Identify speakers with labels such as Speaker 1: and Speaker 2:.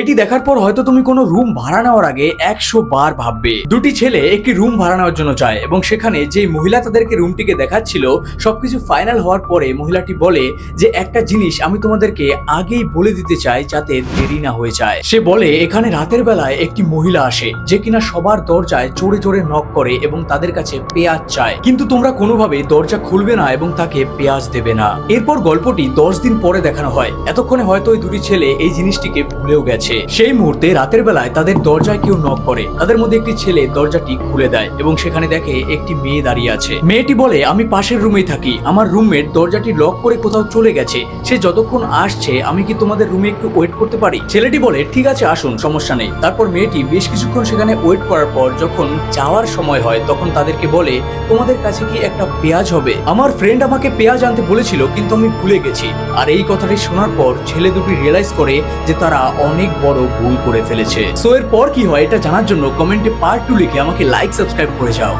Speaker 1: এটি দেখার পর হয়তো তুমি কোনো রুম ভাড়া নেওয়ার আগে একশো বার ভাববে। দুটি ছেলে একটি রুম ভাড়া নেওয়ার জন্য যায় এবং সেখানে যে মহিলা তাদেরকে রুমটিকে দেখাচ্ছিল, সবকিছু ফাইনাল হওয়ার পরে মহিলাটি বলে যে, একটা জিনিস আমি তোমাদেরকে আগেই বলে দিতে চাই যাতে দেরি না হয়ে যায়। সে বলে, এখানে রাতের বেলায় একটি মহিলা আসে, যে কিনা সবার দরজায় জোরে জোরে নক করে এবং তাদের কাছে পেঁয়াজ চায়। কিন্তু তোমরা কোনোভাবে দরজা খুলবে না এবং তাকে পেঁয়াজ দেবে না। এরপর গল্পটি দশ দিন পরে দেখানো হয়। এতক্ষণে হয়তো ওই দুটি ছেলে এই জিনিসটিকে ভুলেও গেছে। সেই মুহূর্তে রাতের বেলায় তাদের দরজায় কেউ নক করে। তাদের মধ্যে একটি ছেলে দরজাটি খুলে দেয় এবং সেখানে দেখে একটি মেয়ে দাঁড়িয়ে আছে। মেয়েটি বলে, আমি পাশের রুমেই থাকি। আমার রুমমেট দরজাটি লক করে কোথাও চলে গেছে। সে যতক্ষণ আসছে, আমি কি তোমাদের রুমে একটু ওয়েট করতে পারি? ছেলেটি বলে, ঠিক আছে, আসুন, সমস্যা নেই। তারপর মেয়েটি বেশ কিছুক্ষণ সেখানে ওয়েট করার পর যখন যাওয়ার সময় হয়, তখন তাদেরকে বলে, তোমাদের কাছে কি একটা পেঁয়াজ হবে? আমার ফ্রেন্ড আমাকে পেঁয়াজ আনতে বলেছিল, কিন্তু আমি ভুলে গেছি। আর এই কথাটি শোনার পর ছেলে দুটি রিয়েলাইজ করে যে তারা অনেক বড় ভুল করে ফেলেছে। সো এর পর কি হয় এটা জানার জন্য কমেন্টে পার্ট টু লিখে আমাকে লাইক সাবস্ক্রাইব করে যাও।